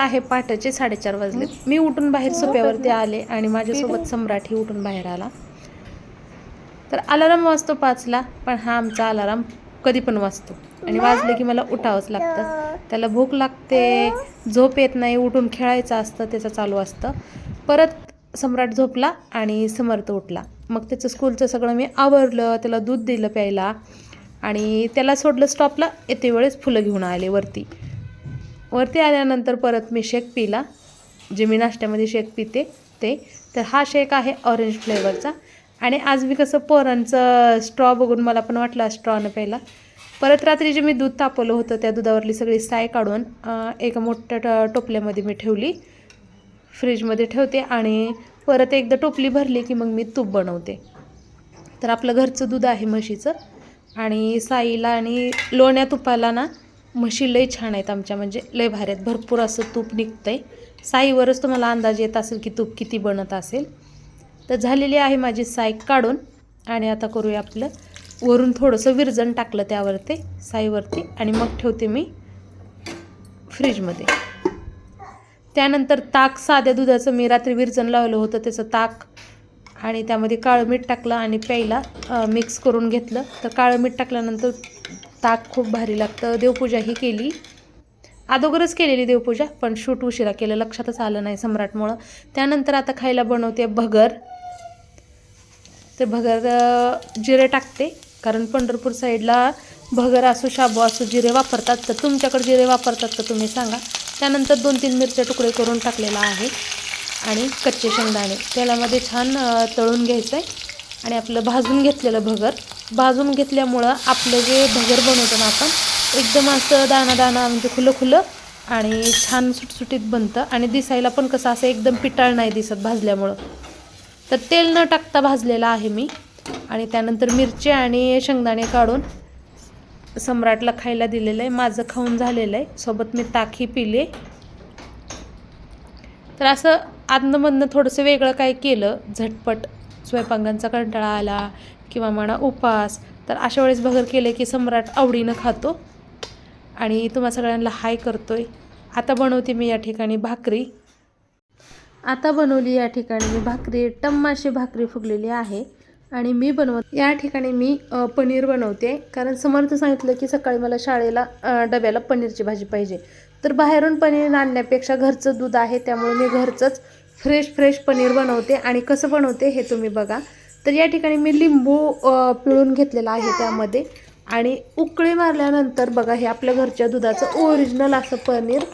आहे पहाटेचे साडेचार वाजले. मी उठून बाहेर सोप्यावरती आले आणि माझ्यासोबत सम्राटही उठून बाहेर आला. तर अलाराम वाजतो पाचला पण हा आमचा अलाराम कधी पण वाजतो. आणि वाजले की मला उठावंच लागतं. त्याला भूक लागते झोप येत नाही उठून खेळायचं असतं त्याचं चालू असतं. परत सम्राट झोपला आणि समर्थ उठला. मग त्याचं स्कूलचं सगळं मी आवरलं त्याला दूध दिलं प्यायला आणि त्याला सोडलं स्टॉपला येते वेळेस फुलं घेऊन आले वरती. वरती आल्यानंतर परत मी शेक पिला. जे मी नाश्त्यामध्ये शेक पिते ते. तर हा शेक आहे ऑरेंज फ्लेवरचा आणि आज मी कसं पोरांचं स्ट्रॉ बघून मला पण वाटलं स्ट्रॉनं प्यायला. परत रात्री जे मी दूध तापवलं होतं त्या दुधावरली सगळी साय काढून एका मोठ्या ट- टोपल्यामध्ये मी ठेवली. फ्रीजमध्ये ठेवते आणि परत एकदा टोपली भरली की मग मी तूप बनवते. तर आपलं घरचं दूध आहे म्हशीचं. आणि साईला आणि लोण्या तुपाला ना म्हशी लय छान आहेत आमच्या म्हणजे लय भारी आहेत. भरपूर असं तूप निघतं आहे साईवरच तुम्हाला अंदाज येत असेल की तूप किती बनत असेल. तर झालेली आहे माझी साई काढून आणि आता करूया आपलं. वरून थोडंसं विरजण टाकलं त्यावरती साईवरती. आणि मग ठेवते मी फ्रीजमध्ये. त्यानंतर ताक साध्या दुधाचं मी रात्री विरजण लावलं होतं त्याचं ताक आणि त्यामध्ये काळं मीठ टाकलं आणि प्यायला मिक्स करून घेतलं. तर काळं मीठ टाकल्यानंतर ताक खूप भारी लागतं. देवपूजा ही केली. अगोदरच केलेली देवपूजा पण शूट उशिरा केलं. लक्षातच आलं नाही सम्राटमुळं. त्यानंतर आता खायला बनवते भगर. ते भगर जिरे टाकते. कारण पंढरपूर साईडला भगर असो शाबू असो जिरे वापरतात तर तुमच्याकडे जिरे वापरतात तर तुम्ही सांगा. त्यानंतर दोन तीन मिरच्या तुकडे करून टाकलेला आहे. आणि कच्चे शेंगदाणे. तेलामध्ये छान तळून घ्यायचं आहे आणि आपलं भाजून घेतलेलं भगर. भाजून घेतल्यामुळं आपलं जे भगर बनवतो ना आपण एकदम असं दाना दाना म्हणजे खुलं खुलं आणि छान सुटसुटीत बनतं. आणि दिसायला पण कसं असं एकदम पिटाळ नाही दिसत भाजल्यामुळं. तर तेल न टाकता भाजलेला आहे मी. आणि त्यानंतर मिरची आणि शेंगदाणे काढून सम्राटला खायला दिलेलं आहे. माझं खाऊन झालेलं आहे. सोबत मी ताकही पिले. तर असं आदनमधनं थोडंसं वेगळं काय केलं. झटपट स्वयंपाकांचा कंटाळा आला. किंवा म्हणा उपास तर अशा वेळेस भगर केले की सम्राट आवडीनं खातो. आणि तुम्हा सगळ्यांना हाय करतो आहे आता बनवते मी या ठिकाणी भाकरी. आता बनवली या ठिकाणी मी भाकरी. टम्माशी भाकरी फुगलेली आहे. आणि मी बनवत या ठिकाणी मी पनीर बनवते. कारण समर्थ सांगितलं की सकाळी मला शाळेला डब्याला पनीरची भाजी पाहिजे. तर बाहेरून पनीर आणण्यापेक्षा घरचं दूध आहे. त्यामुळे मी घरचंच फ्रेश फ्रेश पनीर बनवते. आणि कसं बनवते हे तुम्ही बघा. तर या ठिकाणी मी लिंबू पिळून घेतलेला आहे त्यामध्ये. आणि उकळी मारल्यानंतर बघा हे आपल्या घरच्या दुधाचं ओरिजिनल असं पनीर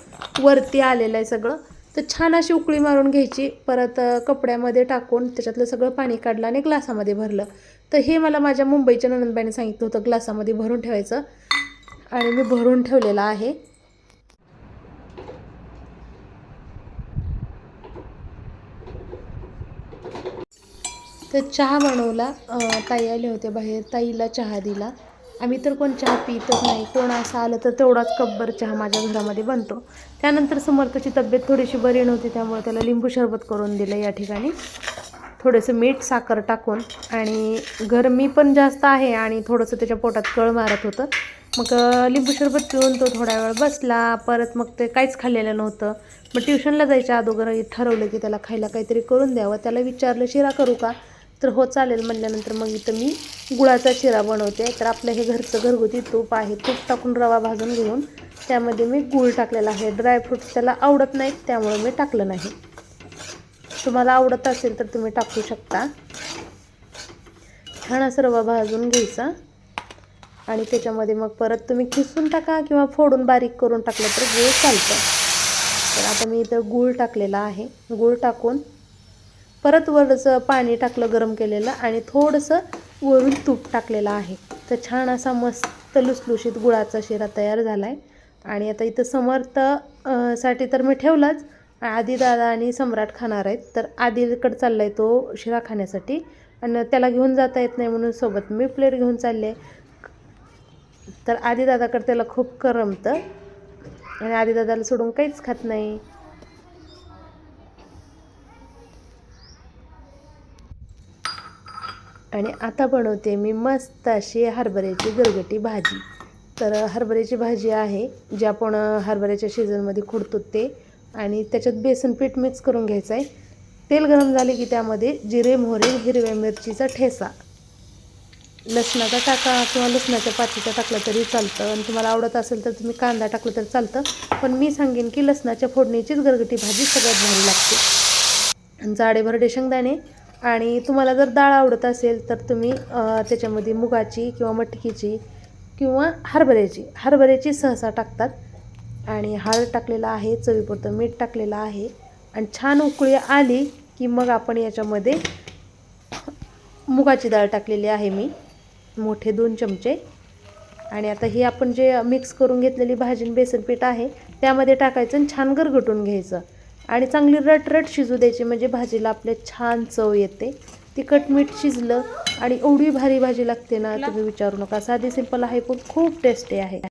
वरती आलेलं आहे सगळं. तर छान अशी उकळी मारून घ्यायची. परत कपड्यामध्ये टाकून त्याच्यातलं सगळं पाणी काढलं आणि ग्लासामध्ये भरलं. तर हे मला माझ्या मुंबईच्या ननंदबाईने सांगितलं होतं ग्लासामध्ये भरून ठेवायचं. आणि मी भरून ठेवलेलं आहे. तर चहा बनवला. ताई आले होते बाहेर. ताईला चहा दिला. आम्ही तर कोण चहा पितच नाही. कोण असं आलं तर तेवढाच कब्बर चहा माझ्या घरामध्ये बनतो. त्यानंतर समर्थची तब्येत थोडीशी बरी नव्हती त्यामुळे त्याला लिंबू सरबत करून दिलं या ठिकाणी. थोडंसं मीठ साखर टाकून. आणि गरमी पण जास्त आहे आणि थोडंसं त्याच्या पोटात कळ मारत होतं. मग लिंबू सरबत पिऊन तो थोडा वेळ बसला. परत मग ते काहीच खाल्लेलं नव्हतं. मग ट्युशनला जायच्या अगोदर ठरवलं की त्याला खायला काहीतरी करून द्यावं. त्याला विचारलं शिरा करू का? तर हो चालेल म्हणल्यानंतर मग इथं मी गुळाचा शिरा बनवते. तर आपलं हे घरचं घरगुती तूप आहे. तूप टाकून रवा भाजून घेऊन त्यामध्ये मी गूळ टाकलेला आहे. ड्रायफ्रूट्स त्याला आवडत नाहीत त्यामुळे मी टाकलं नाही. तुम्हाला आवडत असेल तर तुम्ही टाकू शकता. छान असं रवा भाजून घ्यायचा. आणि त्याच्यामध्ये मग परत तुम्ही खिसून टाका किंवा फोडून बारीक करून टाकलं तर गूळ चालतं. तर आता मी इथं गूळ टाकलेला आहे. गूळ टाकून परत वरचं पाणी टाकलं गरम केलेलं आणि थोडंसं वरून तूप टाकलेलं आहे. तर छान असा मस्त लुसलुशीत गुळाचा शिरा तयार झाला आहे आणि आता इथं समर्थसाठी तर मी ठेवलाच. आधी दादा आणि सम्राट खाणार आहेत. तर आधीकडे चालला आहे तो शिरा खाण्यासाठी. आणि त्याला घेऊन जाता येत नाही म्हणून सोबत मी प्लेट घेऊन चालले. तर आधी दादाकडे त्याला खूप करमतं. आणि आधी दादाला सोडून काहीच खात नाही. आणि आता बनवते मी मस्त अशी हरभऱ्याची गरगटी भाजी. तर हरभऱ्याची भाजी आहे जी आपण हरभऱ्याच्या शिजनमध्ये खुडतो ते आणि त्याच्यात बेसन पीठ मिक्स करून घ्यायचं आहे तेल गरम झाले की त्यामध्ये जिरे मोहरे हिरव्या मिरचीचा ठेसा. लसणाचा टाका किंवा लसणाच्या पातीचा टाकला तरी चालतं आणि तुम्हाला आवडत असेल तर तुम्ही कांदा टाकला तरी चालतं. पण मी सांगेन की लसणाच्या फोडणीचीच गरगटी भाजी सगळ्यात भारी लागते. आणि जाडे भरडे शेंगदाणे आणि तुम्हाला जर डाळ आवडत असेल तर तुम्ही त्याच्यामध्ये मुगाची किंवा मटकीची किंवा हरभऱ्याची हरभऱ्याची सहसा टाकतात. आणि हळद टाकलेला आहे चवीपुरतं मीठ टाकलेलं आहे. आणि छान उकळी आली की मग आपण याच्यामध्ये मुगाची डाळ टाकलेली आहे मी मोठे दोन चमचे. आणि आता ही आपण जे मिक्स करून घेतलेली भाजी आणि बेसन पीठ आहे त्यामध्ये टाकायचं आणि छान गरगटून घ्यायचं. आणि चांगली रटरट शिजू द्यायची म्हणजे भाजीला आपल्या छान चव येते. तिखट मीठ शिजलं आणि एवढी भारी भाजी लागते ना तुम्ही विचारू नका. साधी सिंपल आहे पण खूप टेस्टी आहे.